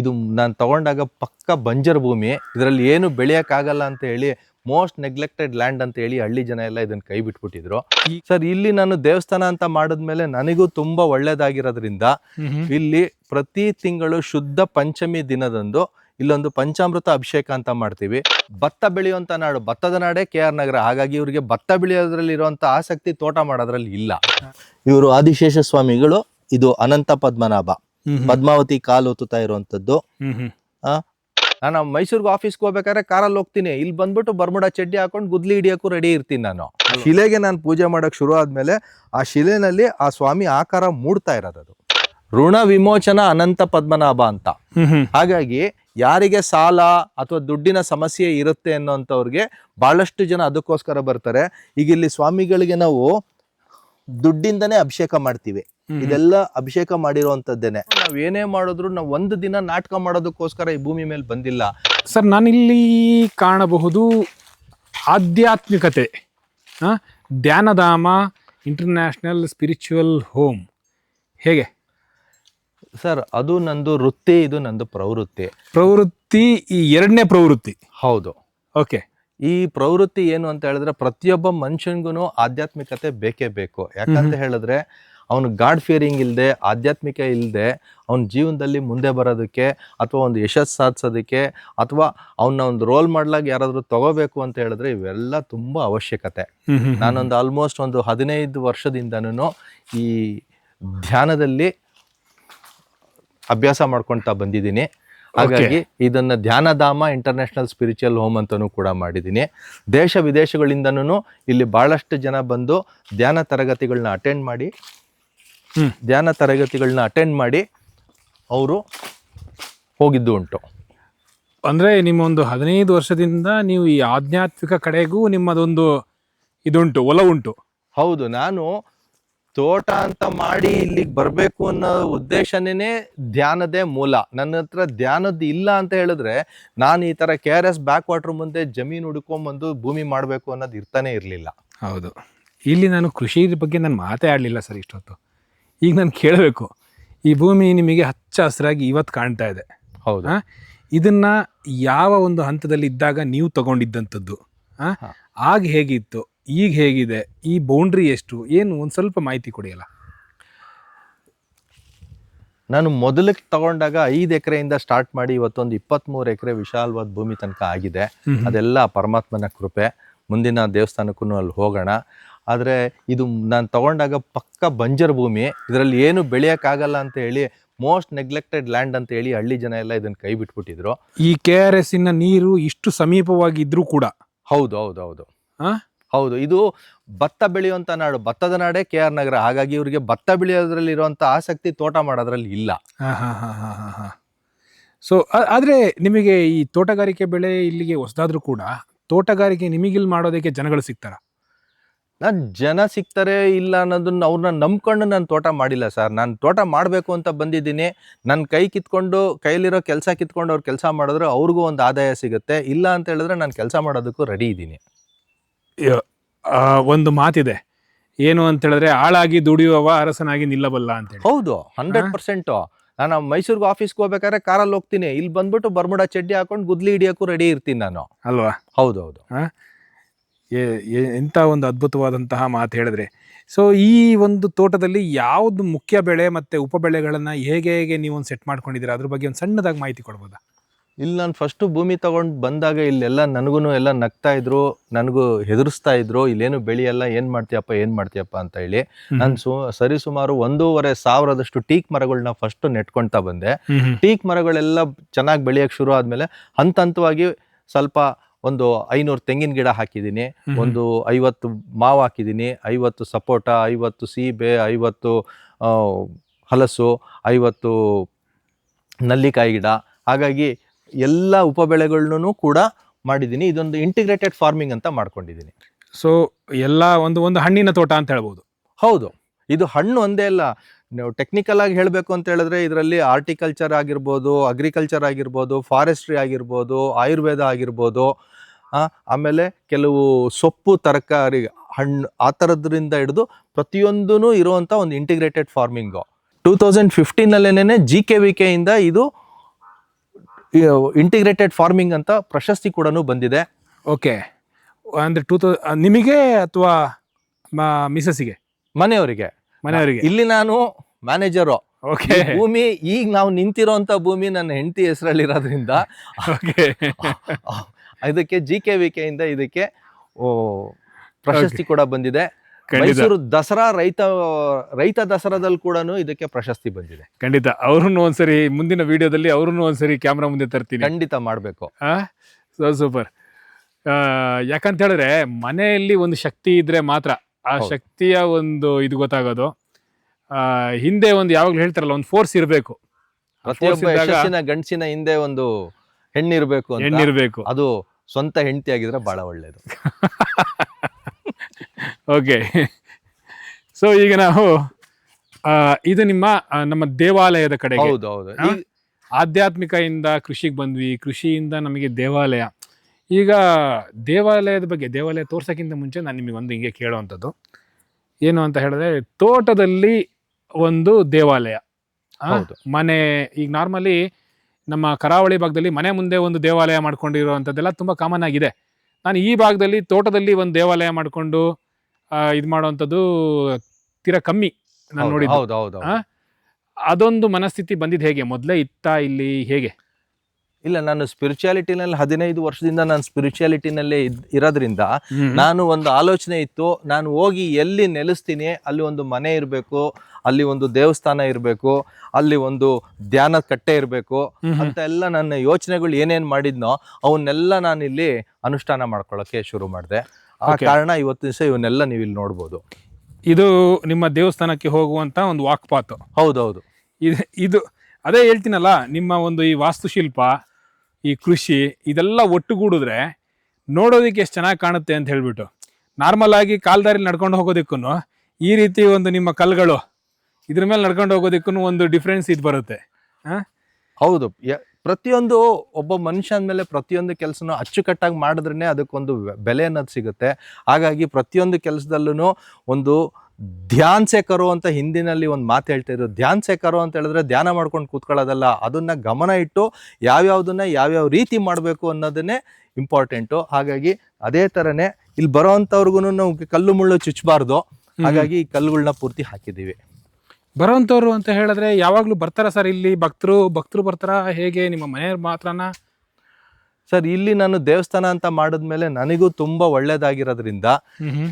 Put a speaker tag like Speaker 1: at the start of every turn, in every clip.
Speaker 1: ಇದು ನಾನು ತಗೊಂಡಾಗ ಪಕ್ಕ ಬಂಜರ್ ಭೂಮಿ ಇದರಲ್ಲಿ ಏನು ಬೆಳೆಯೋಕ್ಕಾಗಲ್ಲ ಅಂತ ಹೇಳಿ ಮೋಸ್ಟ್ ನೆಗ್ಲೆಕ್ಟೆಡ್ ಲ್ಯಾಂಡ್ ಅಂತ ಹೇಳಿ ಹಳ್ಳಿ ಜನ ಎಲ್ಲ ಇದನ್ನ ಕೈ ಬಿಟ್ಬಿಟ್ಟಿದ್ರು. ಸರ್ ಇಲ್ಲಿ ನಾನು ದೇವಸ್ಥಾನ ಅಂತ ಮಾಡಿದ್ಮೇಲೆ ನನಗೂ ತುಂಬಾ ಒಳ್ಳೇದಾಗಿರೋದ್ರಿಂದ ಇಲ್ಲಿ ಪ್ರತಿ ತಿಂಗಳು ಶುದ್ಧ ಪಂಚಮಿ ದಿನದಂದು ಇಲ್ಲೊಂದು ಪಂಚಾಮೃತ ಅಭಿಷೇಕ ಅಂತ ಮಾಡ್ತೀವಿ. ಭತ್ತ ಬೆಳೆಯುವಂತ ನಾಡು ಭತ್ತದ ನಾಡೇ ಕೆ ಆರ್ ನಗರ. ಹಾಗಾಗಿ ಇವರಿಗೆ ಭತ್ತ ಬೆಳೆಯೋದ್ರಲ್ಲಿ ಇರುವಂತ ಆಸಕ್ತಿ ತೋಟ ಮಾಡೋದ್ರಲ್ಲಿ ಇಲ್ಲ. ಇವರು ಆದಿಶೇಷ ಸ್ವಾಮಿಗಳು ಇದು ಅನಂತ ಪದ್ಮನಾಭ. ಪದ್ಮಾವತಿ ಕಾಲು ಒತ್ತುತ್ತಾ ಇರುವಂತದ್ದು. ನಾನು ಮೈಸೂರ್ಗೆ ಆಫೀಸ್ಗೆ ಹೋಗ್ಬೇಕಾದ್ರೆ ಕಾರಲ್ಲಿ ಹೋಗ್ತೀನಿ. ಇಲ್ಲಿ ಬಂದ್ಬಿಟ್ಟು ಬರ್ಮುಡ ಚಡ್ಡಿ ಹಾಕೊಂಡು ಗುದ್ಲಿ ಹಿಡಿಯೋಕ್ಕೂ ರೆಡಿ ಇರ್ತೀನಿ ನಾನು. ಶಿಲೆಗೆ ನಾನು ಪೂಜೆ ಮಾಡಕ್ ಶುರು ಆದ್ಮೇಲೆ ಆ ಶಿಲೆನಲ್ಲಿ ಆ ಸ್ವಾಮಿ ಆಕಾರ ಮೂಡ್ತಾ ಇರೋದದು ಅದು. ಋಣ ವಿಮೋಚನ ಅನಂತ ಪದ್ಮನಾಭ ಅಂತ. ಹಾಗಾಗಿ ಯಾರಿಗೆ ಸಾಲ ಅಥವಾ ದುಡ್ಡಿನ ಸಮಸ್ಯೆ ಇರುತ್ತೆ ಅನ್ನೋಂಥವ್ರಿಗೆ ಬಹಳಷ್ಟು ಜನ ಅದಕ್ಕೋಸ್ಕರ ಬರ್ತಾರೆ. ಈಗ ಇಲ್ಲಿ ಸ್ವಾಮಿಗಳಿಗೆ ನಾವು ದುಡ್ಡಿಂದನೇ ಅಭಿಷೇಕ ಮಾಡ್ತೀವಿ. ಇದೆಲ್ಲ ಅಭಿಷೇಕ ಮಾಡಿರುವಂತದ್ದೇನೆ ನಾವ್ ಏನೇ ಮಾಡಿದ್ರು ನಾವು ಒಂದು ದಿನ ನಾಟಕ ಮಾಡೋದಕ್ಕೋಸ್ಕರ ಈ ಭೂಮಿ ಮೇಲೆ ಬಂದಿಲ್ಲ.
Speaker 2: ಸರ್ ನಾನಿಲ್ಲಿ ಕಾಣಬಹುದು ಆಧ್ಯಾತ್ಮಿಕತೆ ಆ, ಧ್ಯಾನಧಾಮ ಇಂಟರ್ನ್ಯಾಷನಲ್ ಸ್ಪಿರಿಚುವಲ್ ಹೋಮ್ ಹೇಗೆ?
Speaker 1: ಸರ್ ಅದು ನಂದು ವೃತ್ತಿ ಇದು ನಂದು ಪ್ರವೃತ್ತಿ.
Speaker 2: ಪ್ರವೃತ್ತಿ ಈ ಎರಡನೇ ಪ್ರವೃತ್ತಿ.
Speaker 1: ಹೌದು.
Speaker 2: ಓಕೆ.
Speaker 1: ಈ ಪ್ರವೃತ್ತಿ ಏನು ಅಂತ ಹೇಳಿದ್ರೆ ಪ್ರತಿಯೊಬ್ಬ ಮನುಷ್ಯನ್ಗೂ ಆಧ್ಯಾತ್ಮಿಕತೆ ಬೇಕೇ ಬೇಕು. ಯಾಕಂತ ಹೇಳಿದ್ರೆ ಅವನು ಗಾಡ್ ಫಿಯರಿಂಗ್ ಇಲ್ಲದೆ ಆಧ್ಯಾತ್ಮಿಕ ಇಲ್ಲದೆ ಅವನ ಜೀವನದಲ್ಲಿ ಮುಂದೆ ಬರೋದಕ್ಕೆ ಅಥವಾ ಒಂದು ಯಶಸ್ಸು ಸಾಧಿಸೋದಕ್ಕೆ ಅಥವಾ ಅವನ್ನ ಒಂದು ರೋಲ್ ಮಾಡ್ಲಾಗ ಯಾರಾದರೂ ತಗೋಬೇಕು ಅಂತ ಹೇಳಿದ್ರೆ ಇವೆಲ್ಲ ತುಂಬ ಅವಶ್ಯಕತೆ. ನಾನೊಂದು ಆಲ್ಮೋಸ್ಟ್ ಒಂದು ಹದಿನೈದು ವರ್ಷದಿಂದನೂ ಈ ಧ್ಯಾನದಲ್ಲಿ ಅಭ್ಯಾಸ ಮಾಡ್ಕೊಳ್ತಾ ಬಂದಿದ್ದೀನಿ. ಹಾಗಾಗಿ ಇದನ್ನ ಧ್ಯಾನಧಾಮ ಇಂಟರ್ನ್ಯಾಷನಲ್ ಸ್ಪಿರಿಚುವಲ್ ಹೋಮ್ ಅಂತಾನೂ ಕೂಡ ಮಾಡಿದ್ದೀನಿ ದೇಶ ವಿದೇಶಗಳಿಂದನೂ ಇಲ್ಲಿ ಬಹಳಷ್ಟು ಜನ ಬಂದು ಧ್ಯಾನ ತರಗತಿಗಳನ್ನ ಅಟೆಂಡ್ ಮಾಡಿ. ಧ್ಯಾನ ತರಗತಿಗಳನ್ನ ಅಟೆಂಡ್ ಮಾಡಿ ಅವರು ಹೋಗಿದ್ದು ಉಂಟು.
Speaker 2: ಅಂದರೆ ನಿಮ್ಮ ಒಂದು ಹದಿನೈದು ವರ್ಷದಿಂದ ನೀವು ಈ ಆಧ್ಯಾತ್ಮಿಕ ಕಡೆಗೂ ನಿಮ್ಮದೊಂದು ಇದುಂಟು ಒಲವುಂಟು.
Speaker 1: ಹೌದು ನಾನು ತೋಟ ಅಂತ ಮಾಡಿ ಇಲ್ಲಿಗೆ ಬರಬೇಕು ಅನ್ನೋ ಉದ್ದೇಶನೇ ಧ್ಯಾನದೇ ಮೂಲ. ನನ್ನ ಹತ್ರ ಧ್ಯಾನದ್ದು ಇಲ್ಲ ಅಂತ ಹೇಳಿದ್ರೆ ನಾನು ಈ ಥರ K R S back water ಮುಂದೆ ಜಮೀನು ಹುಡ್ಕೊಂಬಂದು ಭೂಮಿ ಮಾಡಬೇಕು ಅನ್ನೋದು ಇರ್ತಾನೆ ಇರಲಿಲ್ಲ.
Speaker 2: ಹೌದು. ಇಲ್ಲಿ ನಾನು ಕೃಷಿ ಬಗ್ಗೆ ನಾನು ಮಾತೇ ಆಡಲಿಲ್ಲ ಸರ್ ಇಷ್ಟೊತ್ತು. ಈಗ ನಾನು ಕೇಳಬೇಕು. ಈ ಭೂಮಿ ನಿಮಗೆ ಹಚ್ಚ ಹಸಿರಾಗಿ ಇವತ್ತು ಕಾಣ್ತಾ ಇದೆ.
Speaker 1: ಹೌದಾ?
Speaker 2: ಇದನ್ನ ಯಾವ ಒಂದು ಹಂತದಲ್ಲಿ ಇದ್ದಾಗ ನೀವು ತಗೊಂಡಿದ್ದಂಥದ್ದು? ಆಗ ಹೇಗಿತ್ತು? ಈಗ ಹೇಗಿದೆ? ಈ ಬೌಂಡ್ರಿ ಎಷ್ಟು? ಏನು ಒಂದು ಸ್ವಲ್ಪ ಮಾಹಿತಿ ಕೊಡಿಯಲ್ಲ?
Speaker 1: ನಾನು ಮೊದಲಿಗೆ ತಗೊಂಡಾಗ ಐದು ಎಕರೆಯಿಂದ ಸ್ಟಾರ್ಟ್ ಮಾಡಿ ಇವತ್ತೊಂದು ಇಪ್ಪತ್ತ್ಮೂರು ಎಕರೆ ವಿಶಾಲವಾದ ಭೂಮಿ ತನಕ ಆಗಿದೆ. ಅದೆಲ್ಲ ಪರಮಾತ್ಮನ ಕೃಪೆ. ಮುಂದಿನ ದೇವಸ್ಥಾನಕ್ಕೂ ಅಲ್ಲಿ ಹೋಗೋಣ. ಆದರೆ ಇದು ನಾನು ತಗೊಂಡಾಗ ಪಕ್ಕ ಬಂಜರ್ ಭೂಮಿ. ಇದರಲ್ಲಿ ಏನು ಬೆಳೆಯೋಕ್ಕಾಗಲ್ಲ ಅಂತ ಹೇಳಿ ಮೋಸ್ಟ್ ನೆಗ್ಲೆಕ್ಟೆಡ್ ಲ್ಯಾಂಡ್ ಅಂತ ಹೇಳಿ ಹಳ್ಳಿ ಜನ ಎಲ್ಲ ಇದನ್ನು ಕೈ ಬಿಟ್ಬಿಟ್ಟಿದ್ರು.
Speaker 2: ಈ ಕೆ ಆರ್ ಎಸ್ ಇನ ನೀರು ಇಷ್ಟು ಸಮೀಪವಾಗಿ ಇದ್ರೂ ಕೂಡ?
Speaker 1: ಹೌದು ಹೌದು ಹೌದು? ಹೌದು ಇದು ಭತ್ತ ಬೆಳೆಯುವಂಥ ನಾಡು ಭತ್ತದ ನಾಡೇ ಕೆ ಆರ್ ನಗರ. ಹಾಗಾಗಿ ಇವರಿಗೆ ಭತ್ತ ಬೆಳೆಯೋದ್ರಲ್ಲಿ ಇರುವಂತ ಆಸಕ್ತಿ ತೋಟ ಮಾಡೋದ್ರಲ್ಲಿ ಇಲ್ಲ.
Speaker 2: ಸೊ ಆದರೆ ನಿಮಗೆ ಈ ತೋಟಗಾರಿಕೆ ಬೆಳೆ ಇಲ್ಲಿಗೆ ಹೊಸದಾದ್ರೂ ಕೂಡ ತೋಟಗಾರಿಕೆ ನಿಮಗಿಲ್ಲಿ ಮಾಡೋದಕ್ಕೆ ಜನಗಳು ಸಿಗ್ತಾರ?
Speaker 1: ನಾನು ಜನ ಸಿಗ್ತಾರೆ ಇಲ್ಲ ಅನ್ನೋದನ್ನ ಅವ್ರನ್ನ ನಂಬ್ಕೊಂಡು ನಾನು ತೋಟ ಮಾಡಿಲ್ಲ ಸರ್. ನಾನು ತೋಟ ಮಾಡಬೇಕು ಅಂತ ಬಂದಿದ್ದೀನಿ. ನನ್ನ ಕೈ ಕಿತ್ಕೊಂಡು ಕೈಲಿರೋ ಕೆಲಸ ಕಿತ್ಕೊಂಡು ಅವ್ರು ಕೆಲಸ ಮಾಡಿದ್ರೆ ಅವ್ರಿಗೂ ಒಂದು ಆದಾಯ ಸಿಗುತ್ತೆ. ಇಲ್ಲ ಅಂತ ಹೇಳಿದ್ರೆ ನಾನು ಕೆಲಸ ಮಾಡೋದಕ್ಕೂ ರೆಡಿ ಇದ್ದೀನಿ.
Speaker 2: ಒಂದು ಮಾತಿದೆ. ಏನು ಅಂತ ಹೇಳಿದ್ರೆ ಆಳಾಗಿ ದುಡಿಯುವವ ಅರಸನಾಗಿ ನಿಲ್ಲಬಲ್ಲ ಅಂತೇಳಿ.
Speaker 1: ಹೌದು ಹಂಡ್ರೆಡ್ ಪರ್ಸೆಂಟು ನಾನು ಮೈಸೂರ್ಗೆ ಆಫೀಸ್ಗೆ ಹೋಗ್ಬೇಕಾದ್ರೆ ಕಾರಲ್ಲಿ ಹೋಗ್ತೀನಿ. ಇಲ್ಲಿ ಬಂದ್ಬಿಟ್ಟು ಬರ್ಮುಡ ಚಡ್ಡಿ ಹಾಕೊಂಡು ಗುದ್ಲಿ ಹಿಡಿಯೋಕ್ಕೂ ರೆಡಿ ಇರ್ತೀನಿ ನಾನು.
Speaker 2: ಅಲ್ವಾ?
Speaker 1: ಹೌದು ಹೌದು.
Speaker 2: ಎ- ಎ- ಎಂಥ ಒಂದು ಅದ್ಭುತವಾದಂತಹ ಮಾತು ಹೇಳಿದ್ರೆ. ಸೊ ಈ ಒಂದು ತೋಟದಲ್ಲಿ ಯಾವ್ದು ಮುಖ್ಯ ಬೆಳೆ ಮತ್ತೆ ಉಪ ಬೆಳೆಗಳನ್ನ ಹೇಗೆ ಹೇಗೆ ನೀವು ಒಂದು ಸೆಟ್ ಮಾಡ್ಕೊಂಡಿದ್ದೀರಾ? ಅದ್ರ ಬಗ್ಗೆ ಒಂದು ಸಣ್ಣದಾಗಿ ಮಾಹಿತಿ ಕೊಡ್ಬೋದಾ?
Speaker 1: ಇಲ್ಲಿ ನಾನು ಫಸ್ಟು ಭೂಮಿ ತಗೊಂಡು ಬಂದಾಗ ಇಲ್ಲೆಲ್ಲ ನನಗೂ ಎಲ್ಲ ನಗ್ತಾ ಇದ್ರು ನನಗೂ ಹೆದರಿಸ್ತಾ ಇದ್ರು ಇಲ್ಲೇನು ಬೆಳೆಯಲ್ಲ ಏನು ಮಾಡ್ತೀಯಪ್ಪ ಏನು ಮಾಡ್ತೀಯಪ್ಪ ಅಂತ ಹೇಳಿ ನಾನು ಸು ಸರಿ ಸುಮಾರು ಒಂದೂವರೆ ಸಾವಿರದಷ್ಟು ಟೀಕ್ ಮರಗಳನ್ನ ಫಸ್ಟ್ ನೆಟ್ಕೊಳ್ತಾ ಬಂದೆ. ಟೀಕ್ ಮರಗಳೆಲ್ಲ ಚೆನ್ನಾಗಿ ಬೆಳೆಯಕ್ಕೆ ಶುರು ಆದಮೇಲೆ ಹಂತ ಹಂತವಾಗಿ ಸ್ವಲ್ಪ ಒಂದು ಐನೂರು ತೆಂಗಿನ ಗಿಡ ಹಾಕಿದ್ದೀನಿ ಒಂದು ಐವತ್ತು ಮಾವು ಹಾಕಿದ್ದೀನಿ ಐವತ್ತು ಸಪೋಟ ಐವತ್ತು ಸೀಬೆ ಐವತ್ತು ಹಲಸು ಐವತ್ತು ನಲ್ಲಿಕಾಯಿ ಗಿಡ. ಹಾಗಾಗಿ ಎಲ್ಲ ಉಪಬೆಳೆಗಳನ್ನೂ ಕೂಡ ಮಾಡಿದ್ದೀನಿ. ಇದೊಂದು ಇಂಟಿಗ್ರೇಟೆಡ್ ಫಾರ್ಮಿಂಗ್ ಅಂತ ಮಾಡ್ಕೊಂಡಿದ್ದೀನಿ.
Speaker 2: ಸೊ ಎಲ್ಲ ಒಂದು ಒಂದು ಹಣ್ಣಿನ ತೋಟ ಅಂತ ಹೇಳ್ಬೋದು.
Speaker 1: ಹೌದು. ಇದು ಹಣ್ಣು ಒಂದೇ ಅಲ್ಲ. ನೀವು ಟೆಕ್ನಿಕಲ್ ಆಗಿ ಹೇಳಬೇಕು ಅಂತ ಹೇಳಿದ್ರೆ ಇದರಲ್ಲಿ ಆರ್ಟಿಕಲ್ಚರ್ ಆಗಿರ್ಬೋದು ಅಗ್ರಿಕಲ್ಚರ್ ಆಗಿರ್ಬೋದು ಫಾರೆಸ್ಟ್ರಿ ಆಗಿರ್ಬೋದು ಆಯುರ್ವೇದ ಆಗಿರ್ಬೋದು ಆಮೇಲೆ ಕೆಲವು ಸೊಪ್ಪು ತರಕಾರಿ ಹಣ್ಣು ಆ ಥರದ್ರಿಂದ ಹಿಡಿದು ಪ್ರತಿಯೊಂದೂ ಇರುವಂಥ ಒಂದು ಇಂಟಿಗ್ರೇಟೆಡ್ ಫಾರ್ಮಿಂಗು ಟೂ ತೌಸಂಡ್ ಫಿಫ್ಟೀನಲ್ಲೇನೆ ಜಿ ಕೆ ವಿ ಕೆಯಿಂದ ಇದು ಇಂಟಿಗ್ರೇಟೆಡ್ ಫಾರ್ಮಿಂಗ್ ಅಂತ ಪ್ರಶಸ್ತಿ ಕೂಡ ಬಂದಿದೆ.
Speaker 2: ಓಕೆ. ಅಂದ್ರೆ ಟೂ ತೌ ನಿಮಗೆ ಅಥವಾ ಮಿಸಸ್ಸಿಗೆ
Speaker 1: ಮನೆಯವರಿಗೆ.
Speaker 2: ಮನೆಯವರಿಗೆ.
Speaker 1: ಇಲ್ಲಿ ನಾನು ಮ್ಯಾನೇಜರು
Speaker 2: ಓಕೆ.
Speaker 1: ಭೂಮಿ ಈಗ ನಾವು ನಿಂತಿರೋಂತ ಭೂಮಿ ನನ್ನ ಹೆಂಡತಿ ಹೆಸರಲ್ಲಿ ಇರೋದ್ರಿಂದ
Speaker 2: ಓಕೆ.
Speaker 1: ಇದಕ್ಕೆ ಜಿ ಕೆ ವಿ ಕೆ ಇಂದ ಇದಕ್ಕೆ ಓ, ಪ್ರಶಸ್ತಿ ಕೂಡ ಬಂದಿದೆ. ಮೈಸೂರು ದಸರಾ ರೈತ ರೈತ ದಸರಾದಲ್ಲಿ ಕೂಡ ಇದಕ್ಕೆ ಪ್ರಶಸ್ತಿ ಬಂದಿದೆ.
Speaker 2: ಖಂಡಿತ. ಅವ್ರನ್ನು ಒಂದ್ಸರಿ ಮುಂದಿನ ವಿಡಿಯೋದಲ್ಲಿ ಅವ್ರನ್ನು ಒಂದ್ಸರಿ ಕ್ಯಾಮ್ರಾ ಮುಂದೆ ತರ್ತೀನಿ.
Speaker 1: ಖಂಡಿತ ಮಾಡ್ಬೇಕು.
Speaker 2: So super. ಯಾಕಂತ ಹೇಳಿದ್ರೆ ಮನೆಯಲ್ಲಿ ಒಂದು ಶಕ್ತಿ ಇದ್ರೆ ಮಾತ್ರ ಆ ಶಕ್ತಿಯ ಒಂದು ಇದು ಗೊತ್ತಾಗೋದು. ಆ, ಹಿಂದೆ ಒಂದು ಯಾವಾಗ್ಲೂ ಹೇಳ್ತಾರಲ್ಲ ಒಂದು ಫೋರ್ಸ್ ಇರಬೇಕು.
Speaker 1: ಗಂಡಸಿನ ಹಿಂದೆ ಒಂದು ಹೆಣ್ಣಿರ್ಬೇಕು
Speaker 2: ಹೆಣ್ಣಿರ್ಬೇಕು.
Speaker 1: ಅದು ಸ್ವಂತ ಹೆಂಡತಿ ಆಗಿದ್ರೆ ಬಹಳ ಒಳ್ಳೇದು.
Speaker 2: ಓಕೆ ಸೊ ಈಗ ನಾವು ಆ, ಇದು ನಿಮ್ಮ ಆ, ನಮ್ಮ ದೇವಾಲಯದ ಕಡೆಗೆ.
Speaker 1: ಹೌದು ಹೌದು.
Speaker 2: ಹಾ? ಆಧ್ಯಾತ್ಮಿಕದಿಂದ ಕೃಷಿಗೆ ಬಂದ್ವಿ ಕೃಷಿಯಿಂದ ನಮಗೆ ದೇವಾಲಯ. ಈಗ ದೇವಾಲಯದ ಬಗ್ಗೆ ದೇವಾಲಯ ತೋರ್ಸೋಕ್ಕಿಂತ ಮುಂಚೆ ನಾನು ನಿಮಗೆ ಒಂದು ಹಿಂಗೆ ಕೇಳುವಂಥದ್ದು. ಏನು ಅಂತ ಹೇಳಿದ್ರೆ ತೋಟದಲ್ಲಿ ಒಂದು ದೇವಾಲಯ. ಆ,
Speaker 1: ಹೌದು.
Speaker 2: ಮನೆ ಈಗ ನಾರ್ಮಲಿ ನಮ್ಮ ಕರಾವಳಿ ಭಾಗದಲ್ಲಿ ಮನೆ ಮುಂದೆ ಒಂದು ದೇವಾಲಯ ಮಾಡ್ಕೊಂಡಿರುವಂಥದ್ದೆಲ್ಲ ತುಂಬ ಕಾಮನ್ ಆಗಿದೆ. ನಾನು ಈ ಭಾಗದಲ್ಲಿ ತೋಟದಲ್ಲಿ ಒಂದು ದೇವಾಲಯ ಮಾಡಿಕೊಂಡು ಇದು ಮಾಡುವಂಥದ್ದು ತೀರಾ ಕಮ್ಮಿ ನಾನು
Speaker 1: ಹೌದು,
Speaker 2: ನೋಡಿದ್ದು.
Speaker 1: ಹೌದು ಹೌದು
Speaker 2: ಆ? ಅದೊಂದು ಮನಸ್ಥಿತಿ ಬಂದಿದ್ದು ಹೇಗೆ? ಮೊದಲೇ ಇತ್ತಾ ಇಲ್ಲಿ ಹೇಗೆ?
Speaker 1: ಇಲ್ಲ ನಾನು ಸ್ಪಿರಿಚುಯಾಲಿಟಿನಲ್ಲಿ ಹದಿನೈದು ವರ್ಷದಿಂದ ನಾನು ಸ್ಪಿರಿಚುಯಾಲಿಟಿನಲ್ಲೇ ಇದ್- ಇರೋದ್ರಿಂದ ನಾನು ಒಂದು ಆಲೋಚನೆ ಇತ್ತು ನಾನು ಹೋಗಿ ಎಲ್ಲಿ ನೆಲೆಸ್ತೀನಿ ಅಲ್ಲಿ ಒಂದು ಮನೆ ಇರಬೇಕು ಅಲ್ಲಿ ಒಂದು ದೇವಸ್ಥಾನ ಇರಬೇಕು ಅಲ್ಲಿ ಒಂದು ಧ್ಯಾನ ಕಟ್ಟೆ ಇರಬೇಕು ಅಂತ ಎಲ್ಲ ನನ್ನ ಯೋಚನೆಗಳು ಏನೇನ್ ಮಾಡಿದ್ನೋ ಅವನ್ನೆಲ್ಲ ನಾನು ಇಲ್ಲಿ ಅನುಷ್ಠಾನ ಮಾಡ್ಕೊಳ್ಳೋಕ್ಕೆ ಶುರು ಮಾಡಿದೆ. ಆ ಕಾರಣ ಇವತ್ತು ದಿವಸ ಇವನ್ನೆಲ್ಲ ನೀವು ಇಲ್ಲಿ ನೋಡ್ಬೋದು.
Speaker 2: ಇದು ನಿಮ್ಮ ದೇವಸ್ಥಾನಕ್ಕೆ ಹೋಗುವಂತ ಒಂದು ವಾಕ್ ಪಾತ್
Speaker 1: ಹೌದೌದು.
Speaker 2: ಇದು ಇದು ಅದೇ ಹೇಳ್ತೀನಲ್ಲ ನಿಮ್ಮ ಒಂದು ಈ ವಾಸ್ತುಶಿಲ್ಪ ಈ ಕೃಷಿ ಇದೆಲ್ಲ ಒಟ್ಟುಗೂಡಿದ್ರೆ ನೋಡೋದಕ್ಕೆ ಎಷ್ಟು ಚೆನ್ನಾಗಿ ಕಾಣುತ್ತೆ ಅಂತ ಹೇಳ್ಬಿಟ್ಟು. ನಾರ್ಮಲ್ ಆಗಿ ಕಾಲ್ದಾರಿಲಿ ನಡ್ಕೊಂಡು ಹೋಗೋದಕ್ಕೂ ಈ ರೀತಿ ಒಂದು ನಿಮ್ಮ ಕಲ್ಗಳು ಇದ್ರ ಮೇಲೆ ನಡ್ಕೊಂಡು ಹೋಗೋದಕ್ಕೂ ಒಂದು ಡಿಫ್ರೆನ್ಸ್ ಇದು ಬರುತ್ತೆ?
Speaker 1: ಹೌದು. ಪ್ರತಿಯೊಂದು ಒಬ್ಬ ಮನುಷ್ಯ ಅಂದಮೇಲೆ ಪ್ರತಿಯೊಂದು ಕೆಲಸನೂ ಅಚ್ಚುಕಟ್ಟಾಗಿ ಮಾಡಿದ್ರೇ ಅದಕ್ಕೊಂದು ಬೆಲೆ ಅನ್ನೋದು ಸಿಗುತ್ತೆ. ಹಾಗಾಗಿ ಪ್ರತಿಯೊಂದು ಕೆಲಸದಲ್ಲೂ ಒಂದು ಧ್ಯಾನ್ ಸೇಕರು ಕರೋ ಅಂತ ಹಿಂದಿನಲ್ಲಿ ಒಂದು ಮಾತು ಹೇಳ್ತಾ ಇದ್ರು. ಧ್ಯಾನ್ ಸೇಕರು ಕರೋ ಅಂತ ಹೇಳಿದ್ರೆ ಧ್ಯಾನ ಮಾಡ್ಕೊಂಡು ಕೂತ್ಕೊಳ್ಳೋದಲ್ಲ ಅದನ್ನ ಗಮನ ಇಟ್ಟು ಯಾವ್ಯಾವ್ದನ್ನ ಯಾವ್ಯಾವ ರೀತಿ ಮಾಡಬೇಕು ಅನ್ನೋದನ್ನೇ ಇಂಪಾರ್ಟೆಂಟು ಹಾಗಾಗಿ ಅದೇ ಥರನೇ ಇಲ್ಲಿ ಬರೋ ಅಂಥವ್ರಿಗೂ ನಾವು ಕಲ್ಲು ಮುಳ್ಳು ಚುಚ್ಚಬಾರ್ದು ಹಾಗಾಗಿ ಈ ಕಲ್ಲುಗಳನ್ನ ಪೂರ್ತಿ ಹಾಕಿದ್ದೀವಿ.
Speaker 2: ಬರೋಂಥವ್ರು ಅಂತ ಹೇಳಿದ್ರೆ ಯಾವಾಗಲೂ ಬರ್ತಾರ ಸರ್ ಇಲ್ಲಿ? ಭಕ್ತರು ಭಕ್ತರು ಬರ್ತಾರ? ಹೇಗೆ ನಿಮ್ಮ ಮನೆಯವ್ರು ಮಾತ್ರನಾ?
Speaker 1: ಸರ್ ಇಲ್ಲಿ ನಾನು ದೇವಸ್ಥಾನ ಅಂತ ಮಾಡಿದ್ಮೇಲೆ ನನಗೂ ತುಂಬಾ ಒಳ್ಳೇದಾಗಿರೋದ್ರಿಂದ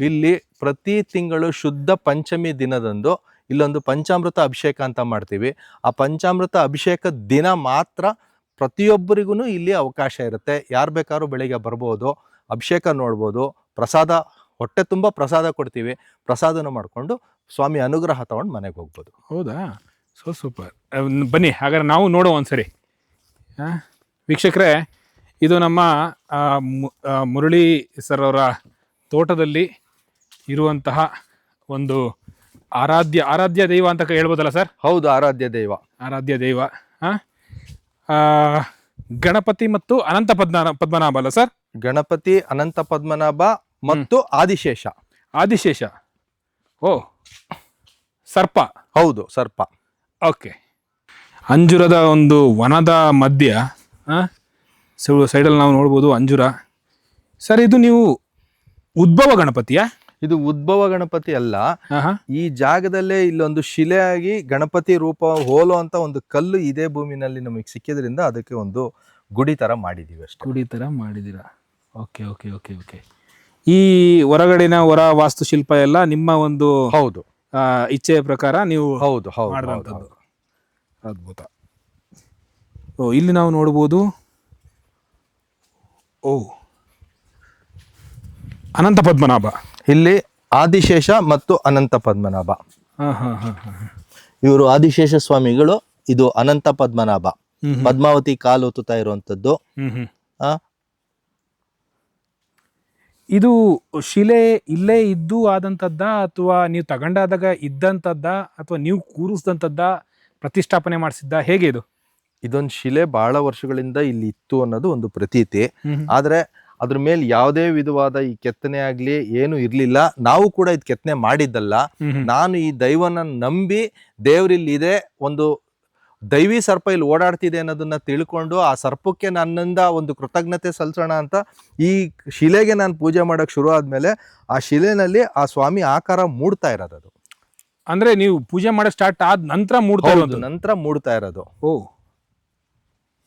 Speaker 1: ಇಲ್ಲಿ ಪ್ರತಿ ತಿಂಗಳು ಶುದ್ಧ ಪಂಚಮಿ ದಿನದಂದು ಇಲ್ಲೊಂದು ಪಂಚಾಮೃತ ಅಭಿಷೇಕ ಅಂತ ಮಾಡ್ತೀವಿ. ಆ ಪಂಚಾಮೃತ ಅಭಿಷೇಕ ದಿನ ಮಾತ್ರ ಪ್ರತಿಯೊಬ್ಬರಿಗೂ ಇಲ್ಲಿ ಅವಕಾಶ ಇರುತ್ತೆ. ಯಾರು ಬೇಕಾದ್ರೂ ಬೆಳಿಗ್ಗೆ ಬರ್ಬೋದು ಅಭಿಷೇಕ ನೋಡ್ಬೋದು ಪ್ರಸಾದ ಹೊಟ್ಟೆ ತುಂಬ ಪ್ರಸಾದ ಕೊಡ್ತೀವಿ ಪ್ರಸಾದನ ಮಾಡಿಕೊಂಡು ಸ್ವಾಮಿ ಅನುಗ್ರಹ ತಗೊಂಡು ಮನೆಗೆ ಹೋಗ್ಬೋದು.
Speaker 2: ಹೌದಾ? ಸೊ ಸೂಪರ್ ಬನ್ನಿ ಹಾಗಾದ್ರೆ ನಾವು ನೋಡೋ ಒಂದ್ಸರಿ. ಹಾಂ ವೀಕ್ಷಕರೇ ಇದು ನಮ್ಮ ಆ, ಮು- ಆ, ಮುರಳಿ ಸರ್ ಅವರ ತೋಟದಲ್ಲಿ ಇರುವಂತಹ ಒಂದು ಆರಾಧ್ಯ ಆರಾಧ್ಯ ದೈವ ಅಂತ ಕ- ಹೇಳ್ಬೋದಲ್ಲ ಸರ್?
Speaker 1: ಹೌದು ಆರಾಧ್ಯ ದೈವ.
Speaker 2: ಆರಾಧ್ಯ ದೈವ? ಆ, ಗಣಪತಿ ಮತ್ತು ಅನಂತ ಪದ್ಮ ಪದ್ಮನಾಭ ಅಲ್ಲ ಸರ್?
Speaker 1: ಗಣಪತಿ ಅನಂತ ಪದ್ಮನಾಭ ಮತ್ತು ಆದಿಶೇಷ.
Speaker 2: ಆದಿಶೇಷ. ಓ ಸರ್ಪ.
Speaker 1: ಹೌದು ಸರ್ಪ.
Speaker 2: ಓಕೆ. ಅಂಜುರದ ಒಂದು ವನದ ಮಧ್ಯ ಸೈಡಲ್ಲಿ ನಾವು ನೋಡ್ಬೋದು ಅಂಜುರ. ಸರ್ ಇದು ನೀವು ಉದ್ಭವ ಗಣಪತಿಯಾ?
Speaker 1: ಇದು ಉದ್ಭವ ಗಣಪತಿ ಅಲ್ಲ. ಈ ಜಾಗದಲ್ಲೇ ಇಲ್ಲೊಂದು ಶಿಲೆಯಾಗಿ ಗಣಪತಿ ರೂಪ ಹೋಲೋ ಅಂತ ಒಂದು ಕಲ್ಲು ಇದೇ ಭೂಮಿನಲ್ಲಿ ನಮಗೆ ಸಿಕ್ಕಿದ್ರಿಂದ ಅದಕ್ಕೆ ಒಂದು ಗುಡಿ ತರ ಮಾಡಿದೀವಿ ಅಷ್ಟೇ.
Speaker 2: ಗುಡಿ ತರ ಮಾಡಿದ್ದೀರಾ ಓಕೆ ಓಕೆ ಓಕೆ ಓಕೆ. ಈ ಹೊರಗಡೆನ ಹೊರ ವಾಸ್ತುಶಿಲ್ಪ ಎಲ್ಲ ನಿಮ್ಮ ಒಂದು
Speaker 1: ಹೌದು.
Speaker 2: ಇಚ್ಛೆಯ ಪ್ರಕಾರ ನೀವು
Speaker 1: ಹೌದು ಹೌದು
Speaker 2: ಅದ್ಭುತ. ಓ ಇಲ್ಲಿ ನಾವು ನೋಡ್ಬೋದು. ಓ. ಅನಂತ ಪದ್ಮನಾಭ.
Speaker 1: ಇಲ್ಲಿ ಆದಿಶೇಷ ಮತ್ತು ಅನಂತ ಪದ್ಮನಾಭ.
Speaker 2: ಹಾಂ ಹಾಂ ಹಾಂ ಹಾಂ
Speaker 1: ಇವರು ಆದಿಶೇಷ ಸ್ವಾಮಿಗಳು ಇದು ಅನಂತ ಪದ್ಮನಾಭ. ಪದ್ಮಾವತಿ ಕಾಲು ಒತ್ತುತ್ತಾ ಇರುವಂತದ್ದು
Speaker 2: ಇದು ಶಿಲೆ ಇಲ್ಲೇ ಇದ್ದು ಆದಂಥದ್ದ ಅಥವಾ ನೀವು ತಗೊಂಡಾದಾಗ ಇದ್ದಂಥದ್ದ ಅಥವಾ ನೀವು ಕೂರಿಸಿದಂಥದ್ದ ಪ್ರತಿಷ್ಠಾಪನೆ ಮಾಡಿಸಿದ್ದ? ಹೇಗೆ ಇದು?
Speaker 1: ಇದೊಂದು ಶಿಲೆ ಬಹಳ ವರ್ಷಗಳಿಂದ ಇಲ್ಲಿ ಇತ್ತು ಅನ್ನೋದು ಒಂದು ಪ್ರತೀತಿ. ಆದರೆ ಅದ್ರ ಮೇಲೆ ಯಾವುದೇ ವಿಧವಾದ ಈ ಕೆತ್ತನೆ ಆಗ್ಲಿ ಏನು ಇರಲಿಲ್ಲ. ನಾವು ಕೂಡ ಇದು ಕೆತ್ತನೆ ಮಾಡಿದ್ದಲ್ಲ. ನಾನು ಈ ದೈವನ ನಂಬಿ ದೇವರಿಲ್ಲಿದೆ ಒಂದು ದೈವಿ ಸರ್ಪ ಇಲ್ಲಿ ಓಡಾಡ್ತಿದೆ ಅನ್ನೋದನ್ನ ತಿಳ್ಕೊಂಡು ಆ ಸರ್ಪಕ್ಕೆ ನನ್ನಿಂದ ಒಂದು ಕೃತಜ್ಞತೆ ಸಲ್ಲಿಸೋಣ ಅಂತ ಈ ಶಿಲೆಗೆ ನಾನು ಪೂಜೆ ಮಾಡಕ್ ಶುರು ಆದ್ಮೇಲೆ ಆ ಶಿಲೆನಲ್ಲಿ ಆ ಸ್ವಾಮಿ ಆಕಾರ ಮೂಡ್ತಾ ಇರೋದು ಅದು.
Speaker 2: ಅಂದ್ರೆ ನೀವು ಪೂಜೆ ಮಾಡೋ ಸ್ಟಾರ್ಟ್ ಆದ ನಂತರ ಮೂಡ್ತಾ ಇರೋದು.
Speaker 1: ನಂತರ ಮೂಡ್ತಾ ಇರೋದು.
Speaker 2: ಓ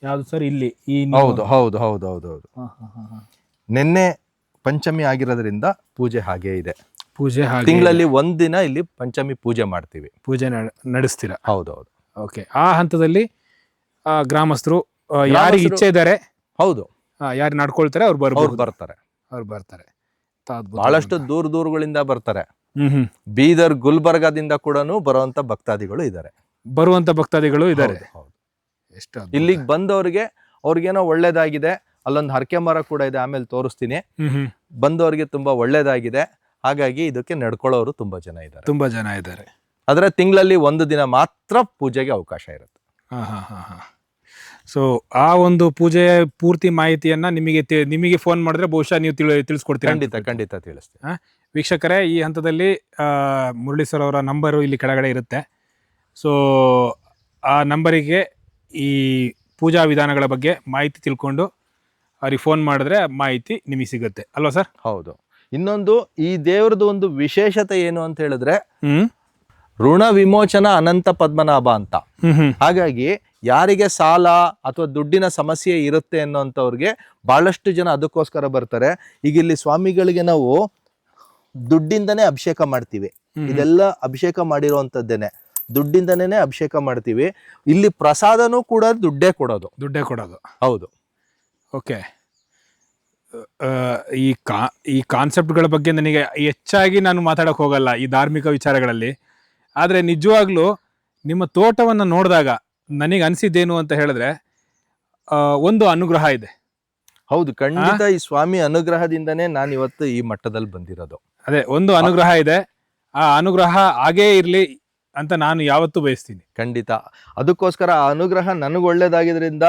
Speaker 2: ಯಾವ್ದು ಸರ್ ಇಲ್ಲಿ ಈ
Speaker 1: ಹೌದು ಹೌದು ಹೌದು ಹೌದು ಹೌದು. ನಿನ್ನೆ ಪಂಚಮಿ ಆಗಿರೋದ್ರಿಂದ ಪೂಜೆ ಹಾಗೆ ಇದೆ.
Speaker 2: ಪೂಜೆ ಹಾಗೆ
Speaker 1: ತಿಂಗಳಲ್ಲಿ ಒಂದಿನ ಇಲ್ಲಿ ಪಂಚಮಿ ಪೂಜೆ ಮಾಡ್ತೀವಿ.
Speaker 2: ಪೂಜೆ ನಡ್- ನಡೆಸ್ತೀರಾ?
Speaker 1: ಹೌದು ಹೌದು.
Speaker 2: ಓಕೆ ಆ ಹಂತದಲ್ಲಿ ಆ, ಗ್ರಾಮಸ್ಥರು ಆ, ಯಾರಿಗೆ
Speaker 1: ಗ್ರಾಮಸ್ಥರು-
Speaker 2: ಇಚ್ಛೆ ಇದ್ದಾರೆ
Speaker 1: ಹೌದು.
Speaker 2: ಯಾರು ನಡ್ಕೊಳ್ತಾರೆ ಅವ್ರು
Speaker 1: ಅವ್ರು
Speaker 2: ಬರ್ಬೋದು
Speaker 1: ಬರ್ತಾರೆ.
Speaker 2: ಅವ್ರು ಬರ್ತಾರೆ. ತ- ಅದ್ಭುತ.
Speaker 1: ಬಹಳಷ್ಟು ದೂರ ದೂರಗಳಿಂದ ಬರ್ತಾರೆ.
Speaker 2: ಹ್ಮ್ ಹ್ಮ್.
Speaker 1: ಬೀದರ್ ಗುಲ್ಬರ್ಗಾದಿಂದ ಕೂಡ ಬರುವಂತ ಭಕ್ತಾದಿಗಳು ಇದ್ದಾರೆ.
Speaker 2: ಬರುವಂತ ಭಕ್ತಾದಿಗಳು ಇದ್ದಾರೆ. ಎಷ್ಟು ಅದ್ಭುತ.
Speaker 1: ಇಲ್ಲಿಗೆ ಬಂದವರಿಗೆ ಅವ್ರಿಗೇನೋ ಒಳ್ಳೇದಾಗಿದೆ ಅಲ್ಲೊಂದು ಹರಕೆ ಮರ ಕೂಡ ಇದೆ ಆಮೇಲೆ ತೋರಿಸ್ತೀನಿ.
Speaker 2: ಹ್ಮ್ ಹ್ಮ್.
Speaker 1: ಬಂದವ್ರಿಗೆ ತುಂಬಾ ಒಳ್ಳೇದಾಗಿದೆ ಹಾಗಾಗಿ ಇದಕ್ಕೆ ನಡ್ಕೊಳ್ಳೋರು ತುಂಬಾ ಜನ ಇದ್ದಾರೆ.
Speaker 2: ತುಂಬಾ ಜನ ಇದ್ದಾರೆ.
Speaker 1: ಆದ್ರೆ ತಿಂಗಳಲ್ಲಿ ಒಂದು ದಿನ ಮಾತ್ರ ಪೂಜೆಗೆ ಅವಕಾಶ ಇರುತ್ತೆ.
Speaker 2: ಹಾ ಹಾ ಹಾ ಹಾ. ಸೊ ಆ ಒಂದು ಪೂಜೆಯ ಪೂರ್ತಿ ಮಾಹಿತಿಯನ್ನ ನಿಮಗೆ ತಿ- ನಿಮಗೆ ಫೋನ್ ಮಾಡಿದ್ರೆ ಬಹುಶಃ ನೀವು ತಿಳಿ ತಿಳಿಸ್ಕೊಡ್ತೀರಾ
Speaker 1: ಖಂಡಿತ ಖಂಡಿತ ತಿಳಿಸ್ತೀನಿ.
Speaker 2: ವೀಕ್ಷಕರೇ ಈ ಹಂತದಲ್ಲಿ ಆ, ಮುರಳಿ ಸರ್ ಅವರ ನಂಬರು ಇಲ್ಲಿ ಕೆಳಗಡೆ ಇರುತ್ತೆ. ಸೊ ಆ ನಂಬರಿಗೆ ಈ ಪೂಜಾ ವಿಧಾನಗಳ ಬಗ್ಗೆ ಮಾಹಿತಿ ತಿಳ್ಕೊಂಡು ಅವ್ರಿಗೆ ಫೋನ್ ಮಾಡಿದ್ರೆ ಮಾಹಿತಿ ನಿಮಗೆ ಸಿಗುತ್ತೆ. ಅಲ್ವಾ ಸರ್?
Speaker 1: ಹೌದು. ಇನ್ನೊಂದು ಈ ದೇವ್ರದ್ದು ಒಂದು ವಿಶೇಷತೆ ಏನು ಅಂತ ಹೇಳಿದ್ರೆ
Speaker 2: ಹ್ಮ್?
Speaker 1: ಋಣ ವಿಮೋಚನ ಅನಂತ ಪದ್ಮನಾಭ ಅಂತ. ಹಾಗಾಗಿ ಯಾರಿಗೆ ಸಾಲ ಅಥವಾ ದುಡ್ಡಿನ ಸಮಸ್ಯೆ ಇರುತ್ತೆ ಅನ್ನೋಂಥವ್ರಿಗೆ ಬಹಳಷ್ಟು ಜನ ಅದಕ್ಕೋಸ್ಕರ ಬರ್ತಾರೆ. ಈಗ ಇಲ್ಲಿ ಸ್ವಾಮಿಗಳಿಗೆ ನಾವು ದುಡ್ಡಿಂದನೇ ಅಭಿಷೇಕ ಮಾಡ್ತೀವಿ. ಇದೆಲ್ಲ ಅಭಿಷೇಕ ಮಾಡಿರುವಂಥದ್ದೇನೆ ದುಡ್ಡಿಂದನೇ ಅಭಿಷೇಕ ಮಾಡ್ತೀವಿ. ಇಲ್ಲಿ ಪ್ರಸಾದನೂ ಕೂಡ ದುಡ್ಡೇ ಕೊಡೋದು.
Speaker 2: ದುಡ್ಡೇ ಕೊಡೋದು.
Speaker 1: ಹೌದು.
Speaker 2: ಓಕೆ. ಈ ಕಾ ಈ ಕಾನ್ಸೆಪ್ಟ್ಗಳ ಬಗ್ಗೆ ನನಗೆ ಹೆಚ್ಚಾಗಿ ನಾನು ಮಾತಾಡೋಕೆ ಹೋಗಲ್ಲ ಈ ಧಾರ್ಮಿಕ ವಿಚಾರಗಳಲ್ಲಿ. ಆದರೆ ನಿಜವಾಗ್ಲೂ ನಿಮ್ಮ ತೋಟವನ್ನು ನೋಡಿದಾಗ ನನಗೆ ಅನಿಸಿದ್ದೇನು ಅಂತ ಹೇಳಿದ್ರೆ ಒಂದು ಅನುಗ್ರಹ ಇದೆ.
Speaker 1: ಹೌದು ಖಂಡಿತ ಈ ಸ್ವಾಮಿ ಅನುಗ್ರಹದಿಂದನೇ ನಾನು ಇವತ್ತು ಈ ಮಟ್ಟದಲ್ಲಿ ಬಂದಿರೋದು.
Speaker 2: ಅದೇ ಒಂದು ಅನುಗ್ರಹ ಇದೆ. ಆ ಅನುಗ್ರಹ ಹಾಗೇ ಇರಲಿ ಅಂತ ನಾನು ಯಾವತ್ತೂ ಬಯಸ್ತೀನಿ.
Speaker 1: ಖಂಡಿತ. ಅದಕ್ಕೋಸ್ಕರ ಆ ಅನುಗ್ರಹ ನನಗೆ ಒಳ್ಳೇದಾಗಿದ್ದರಿಂದ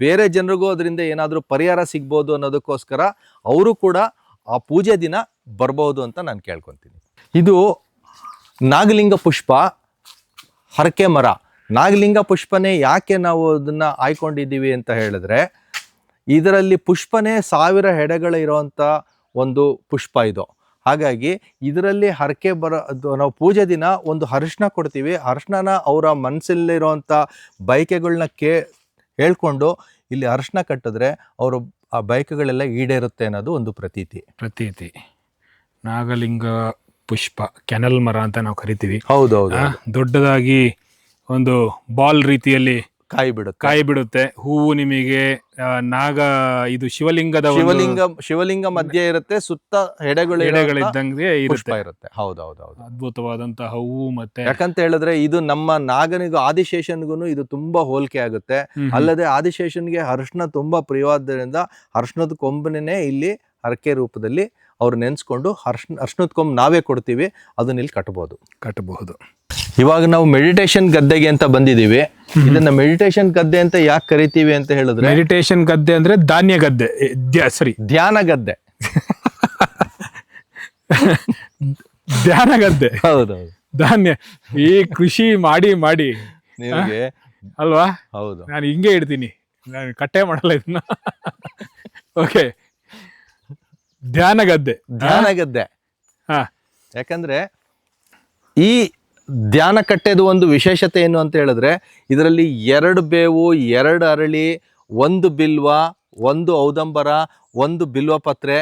Speaker 1: ಬೇರೆ ಜನರಿಗೂ ಅದರಿಂದ ಏನಾದರೂ ಪರಿಹಾರ ಸಿಗ್ಬೋದು ಅನ್ನೋದಕ್ಕೋಸ್ಕರ ಅವರು ಕೂಡ ಆ ಪೂಜೆ ದಿನ ಬರ್ಬೋದು ಅಂತ ನಾನು ಕೇಳ್ಕೊತೀನಿ. ಇದು ನಾಗಲಿಂಗ ಪುಷ್ಪ, ಹರಕೆ ಮರ. ನಾಗಲಿಂಗ ಪುಷ್ಪನೇ ಯಾಕೆ ನಾವು ಅದನ್ನ ಆಯ್ಕೊಂಡಿದ್ದೀವಿ ಅಂತ ಹೇಳಿದ್ರೆ, ಇದರಲ್ಲಿ ಪುಷ್ಪನೇ ಸಾವಿರ ಹೆಡೆಗಳು ಇರುವಂತ ಒಂದು ಪುಷ್ಪ ಇದು. ಹಾಗಾಗಿ ಇದರಲ್ಲಿ ಹರಕೆ ಬರೋ ನಾವು ಪೂಜೆ ದಿನ ಒಂದು ಅರಿಶಿನ ಕೊಡ್ತೀವಿ. ಅರಿಶಿನ ಅವರ ಮನಸ್ಸಲ್ಲಿರುವಂಥ ಬಯಕೆಗಳನ್ನ ಕೇ, ಹೇಳ್ಕೊಂಡು ಇಲ್ಲಿ ಅರಿಶಿನ ಕಟ್ಟಿದ್ರೆ ಅವರು ಆ ಬಯಕೆಗಳೆಲ್ಲ ಈಡೇರುತ್ತೆ ಅನ್ನೋದು ಒಂದು ಪ್ರತೀತಿ.
Speaker 2: ಪ್ರತೀತಿ. ನಾಗಲಿಂಗ ಪುಷ್ಪ ಕೆನಲ್ ಮರ ಅಂತ ನಾವು ಕರಿತೀವಿ.
Speaker 1: ಹೌದೌದು
Speaker 2: ದೊಡ್ಡದಾಗಿ ಒಂದು ಬಾಲ್ ರೀತಿಯಲ್ಲಿ
Speaker 1: ಕಾಯಿ ಬಿಡುತ್ತೆ
Speaker 2: ಕಾಯಿ ಬಿಡುತ್ತೆ ಹೂವು ನಿಮಗೆ ನಾಗ ಇದು ಶಿವಲಿಂಗದ
Speaker 1: ಶಿವಲಿಂಗ ಶಿವಲಿಂಗ ಮಧ್ಯೆ ಇರುತ್ತೆ ಸುತ್ತ ಇರುವಂತ
Speaker 2: ಎಡೆಗಳಿದ್ದಂಗೆ ಇರುತ್ತೆ.
Speaker 1: ಇರುತ್ತೆ. ಹೌದೌದೌದು
Speaker 2: ಅದ್ಭುತವಾದಂತಹ ಹೂವು ಮತ್ತೆ
Speaker 1: ಯಾಕಂತ ಹೇಳಿದ್ರೆ ಇದು ನಮ್ಮ ನಾಗನಿಗೂ ಆದಿಶೇಷನ್ಗೂ ಇದು ತುಂಬಾ ಹೋಲಿಕೆ ಆಗುತ್ತೆ. ಅಲ್ಲದೆ ಆದಿಶೇಷನ್ಗೆ ಅರ್ಶನ ತುಂಬಾ ಪ್ರಿಯವಾದ್ದರಿಂದ ಅರ್ಶನದ ಕೊಂಬನೇ ಇಲ್ಲಿ ಹರಕೆ ರೂಪದಲ್ಲಿ ಅವ್ರು ನೆನೆಸ್ಕೊಂಡು ಅರ್ಶ್ ಅರ್ಶನದ್ಕೊಂಬ್ ನಾವೇ ಕೊಡ್ತೀವಿ ಅದನ್ನ ಇಲ್ಲಿ ಕಟ್ಬೋದು.
Speaker 2: ಕಟ್ಟಬಹುದು
Speaker 1: ಇವಾಗ ನಾವು ಮೆಡಿಟೇಷನ್ ಗದ್ದೆಗೆ ಅಂತ ಬಂದಿದ್ದೀವಿ. ಇದನ್ನ ಮೆಡಿಟೇಷನ್ ಗದ್ದೆ ಅಂತ ಯಾಕೆ ಕರಿತೀವಿ ಅಂತ ಹೇಳಿದ್ರೆ
Speaker 2: ಮೆಡಿಟೇಷನ್ ಗದ್ದೆ ಅಂದ್ರೆ ಧಾನ್ಯ ಗದ್ದೆ. ಸರಿ
Speaker 1: ಧ್ಯಾನ ಗದ್ದೆ.
Speaker 2: ಧ್ಯಾನ ಗದ್ದೆ.
Speaker 1: ಹೌದೌದು
Speaker 2: ಧಾನ್ಯ. ಈ ಕೃಷಿ ಮಾಡಿ ಮಾಡಿ.
Speaker 1: ನಿಮಗೆ
Speaker 2: ಅಲ್ವಾ?
Speaker 1: ಹೌದು.
Speaker 2: ನಾನು ಹಿಂಗೆ ಇಡ್ತೀನಿ. ನಾನು ಕಟ್ಟೆ ಮಾಡಲ್ಲ ಇದನ್ನ. ಓಕೆ ಧ್ಯಾನ ಗದ್ದೆ
Speaker 1: ಧ್ಯಾನ ಗದ್ದೆ
Speaker 2: ಹಾ.
Speaker 1: ಯಾಕಂದ್ರೆ ಈ ಧ್ಯಾನ ಕಟ್ಟೆದು ಒಂದು ವಿಶೇಷತೆ ಏನು ಅಂತ ಹೇಳಿದ್ರೆ ಇದರಲ್ಲಿ ಎರಡು ಬೇವು ಎರಡು ಅರಳಿ ಒಂದು ಬಿಲ್ವ ಒಂದು ಔದಂಬರ ಒಂದು ಬಿಲ್ವ ಪತ್ರೆ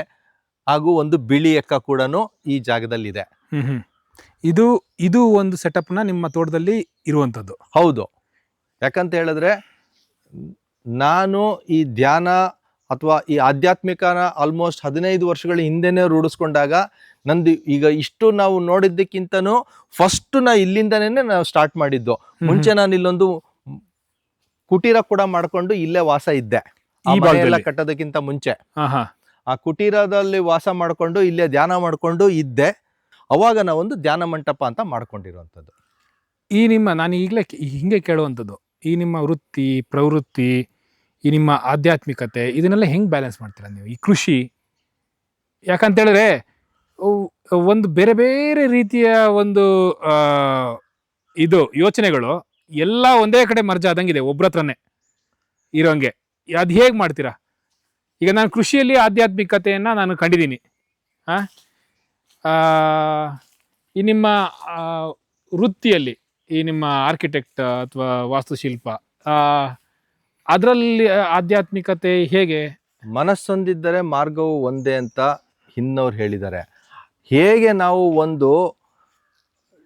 Speaker 1: ಹಾಗೂ ಒಂದು ಬಿಳಿ ಎಕ್ಕ ಕೂಡ ಈ ಜಾಗದಲ್ಲಿದೆ.
Speaker 2: ಇದು ಇದು ಒಂದು ಸೆಟಪ್ನ ನಿಮ್ಮ ತೋಟದಲ್ಲಿ ಇರುವಂಥದ್ದು.
Speaker 1: ಹೌದು. ಯಾಕಂತ ಹೇಳಿದ್ರೆ ನಾನು ಈ ಧ್ಯಾನ ಅಥವಾ ಈ ಆಧ್ಯಾತ್ಮಿಕನ ಆಲ್ಮೋಸ್ಟ್ ಹದಿನೈದು ವರ್ಷಗಳ ಹಿಂದೆನೇ ರೂಢಿಸ್ಕೊಂಡಾಗ ನಂದು ಈಗ ಇಷ್ಟು ನಾವು ನೋಡಿದ್ದಕ್ಕಿಂತನೂ ಫಸ್ಟ್ ನಾ ಇಲ್ಲಿಂದನೇ ನಾವು ಸ್ಟಾರ್ಟ್ ಮಾಡಿದ್ದು. ಮುಂಚೆ ನಾನು ಇಲ್ಲೊಂದು ಕುಟೀರ ಕೂಡ ಮಾಡ್ಕೊಂಡು ಇಲ್ಲೇ ವಾಸ ಇದ್ದೆ.
Speaker 2: ಈ
Speaker 1: ಎಲ್ಲ ಕಟ್ಟೋದಕ್ಕಿಂತ ಮುಂಚೆ. ಆ ಕುಟೀರದಲ್ಲಿ ವಾಸ ಮಾಡಿಕೊಂಡು ಇಲ್ಲೇ ಧ್ಯಾನ ಮಾಡಿಕೊಂಡು ಇದ್ದೆ. ಅವಾಗ ಒಂದು ಧ್ಯಾನ ಮಂಟಪ ಅಂತ ಮಾಡ್ಕೊಂಡಿರುವಂಥದ್ದು.
Speaker 2: ಈ ನಿಮ್ಮ ನಾನು ಈಗಲೇ ಹಿಂಗೆ ಕೇಳುವಂಥದ್ದು. ಈ ನಿಮ್ಮ ವೃತ್ತಿ ಪ್ರವೃತ್ತಿ ಈ ನಿಮ್ಮ ಆಧ್ಯಾತ್ಮಿಕತೆ ಇದನ್ನೆಲ್ಲ ಹೆಂಗೆ ಬ್ಯಾಲೆನ್ಸ್ ಮಾಡ್ತೀರಾ ನೀವು? ಈ ಕೃಷಿ ಯಾಕಂತ ಹೇಳಿದ್ರೆ ಒಂದು ಬೇರೆ ಬೇರೆ ರೀತಿಯ ಒಂದು ಇದು ಯೋಚನೆಗಳು ಎಲ್ಲ ಒಂದೇ ಕಡೆ ಮರ್ಜ ಆದಂಗಿದೆ ಒಬ್ಬರ ಹತ್ರನೇ ಇರೋಂಗೆ. ಅದು ಹೇಗೆ ಮಾಡ್ತೀರಾ? ಈಗ ನಾನು ಕೃಷಿಯಲ್ಲಿ ಆಧ್ಯಾತ್ಮಿಕತೆಯನ್ನು ನಾನು ಕಂಡಿದ್ದೀನಿ? ಆ, ಈ ನಿಮ್ಮ ವೃತ್ತಿಯಲ್ಲಿ ಈ ನಿಮ್ಮ ಆರ್ಕಿಟೆಕ್ಟ್ ಅಥವಾ ವಾಸ್ತುಶಿಲ್ಪ ಅದರಲ್ಲಿ ಆಧ್ಯಾತ್ಮಿಕತೆ ಹೇಗೆ?
Speaker 1: ಮನಸ್ಸೊಂದಿದ್ದರೆ ಮಾರ್ಗವು ಒಂದೇ ಅಂತ ಹಿನ್ನವ್ರು ಹೇಳಿದ್ದಾರೆ. ಹೇಗೆ ನಾವು ಒಂದು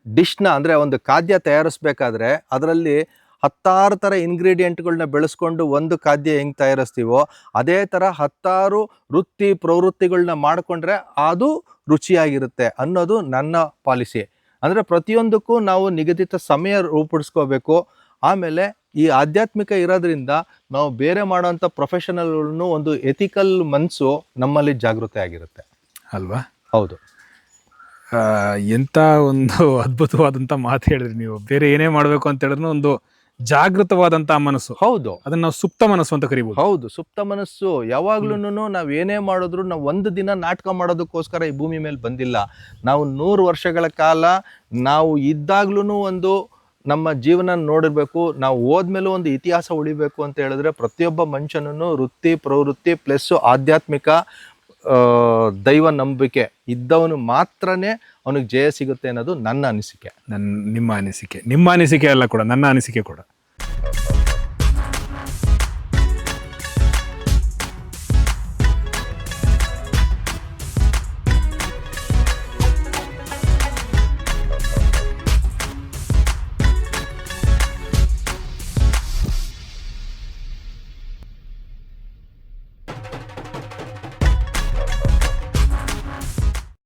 Speaker 1: ಡಿಶ್ನ ಅಂದರೆ ಒಂದು ಖಾದ್ಯ ತಯಾರಿಸ್ಬೇಕಾದ್ರೆ ಅದರಲ್ಲಿ ಹತ್ತಾರು ಥರ ಇಂಗ್ರೀಡಿಯೆಂಟ್ಗಳನ್ನ ಬೆಳೆಸ್ಕೊಂಡು ಒಂದು ಖಾದ್ಯ ಹೆಂಗೆ ತಯಾರಿಸ್ತೀವೋ ಅದೇ ಥರ ಹತ್ತಾರು ವೃತ್ತಿ ಪ್ರವೃತ್ತಿಗಳನ್ನ ಮಾಡಿಕೊಂಡ್ರೆ ಅದು ರುಚಿಯಾಗಿರುತ್ತೆ ಅನ್ನೋದು ನನ್ನ ಪಾಲಿಸಿ. ಅಂದರೆ ಪ್ರತಿಯೊಂದಕ್ಕೂ ನಾವು ನಿಗದಿತ ಸಮಯ ರೂಪಿಸ್ಕೋಬೇಕು. ಆಮೇಲೆ ಈ ಆಧ್ಯಾತ್ಮಿಕ ಇರೋದ್ರಿಂದ ನಾವು ಬೇರೆ ಮಾಡೋಂಥ ಪ್ರೊಫೆಷನಲ್ಗಳನ್ನು ಒಂದು ಎಥಿಕಲ್ ಮನಸ್ಸು ನಮ್ಮಲ್ಲಿ ಜಾಗೃತಿ ಆಗಿರುತ್ತೆ.
Speaker 2: ಅಲ್ವಾ?
Speaker 1: ಹೌದು.
Speaker 2: ಎಂಥ ಒಂದು ಅದ್ಭುತವಾದಂಥ ಮಾತು ಹೇಳಿದ್ರಿ ನೀವು. ಬೇರೆ ಏನೇ ಮಾಡಬೇಕು ಅಂತ ಹೇಳಿದ್ರು ಒಂದು ಜಾಗೃತವಾದಂಥ ಮನಸ್ಸು.
Speaker 1: ಹೌದು.
Speaker 2: ಅದನ್ನ ನಾವು ಸುಪ್ತ ಮನಸ್ಸು ಅಂತ ಕರಿಬಹುದು
Speaker 1: ಹೌದು ಸುಪ್ತ ಮನಸ್ಸು. ಯಾವಾಗ್ಲೂ ನಾವ್ ಏನೇ ಮಾಡಿದ್ರು ನಾವು ಒಂದು ದಿನ ನಾಟಕ ಮಾಡೋದಕ್ಕೋಸ್ಕರ ಈ ಭೂಮಿ ಮೇಲೆ ಬಂದಿಲ್ಲ. ನಾವು ನೂರು ವರ್ಷಗಳ ಕಾಲ ನಾವು ಇದ್ದಾಗ್ಲೂ ಒಂದು ನಮ್ಮ ಜೀವನ ನೋಡಿರ್ಬೇಕು, ನಾವು ಹೋದ್ಮೇಲೂ ಒಂದು ಇತಿಹಾಸ ಉಳಿಬೇಕು ಅಂತ ಹೇಳಿದ್ರೆ ಪ್ರತಿಯೊಬ್ಬ ಮನುಷ್ಯನನ್ನು ವೃತ್ತಿ, ಪ್ರವೃತ್ತಿ ಪ್ಲಸ್ ಆಧ್ಯಾತ್ಮಿಕ ದೈವ ನಂಬಿಕೆ ಇದ್ದವನು ಮಾತ್ರನೇ ಅವನಿಗೆ ಜಯ ಸಿಗುತ್ತೆ ಅನ್ನೋದು ನನ್ನ ಅನಿಸಿಕೆ.
Speaker 2: ನನ್ನ, ನಿಮ್ಮ ಅನಿಸಿಕೆ. ನಿಮ್ಮ ಅನಿಸಿಕೆ ಅಲ್ಲ ಕೂಡ, ನನ್ನ ಅನಿಸಿಕೆ ಕೂಡ.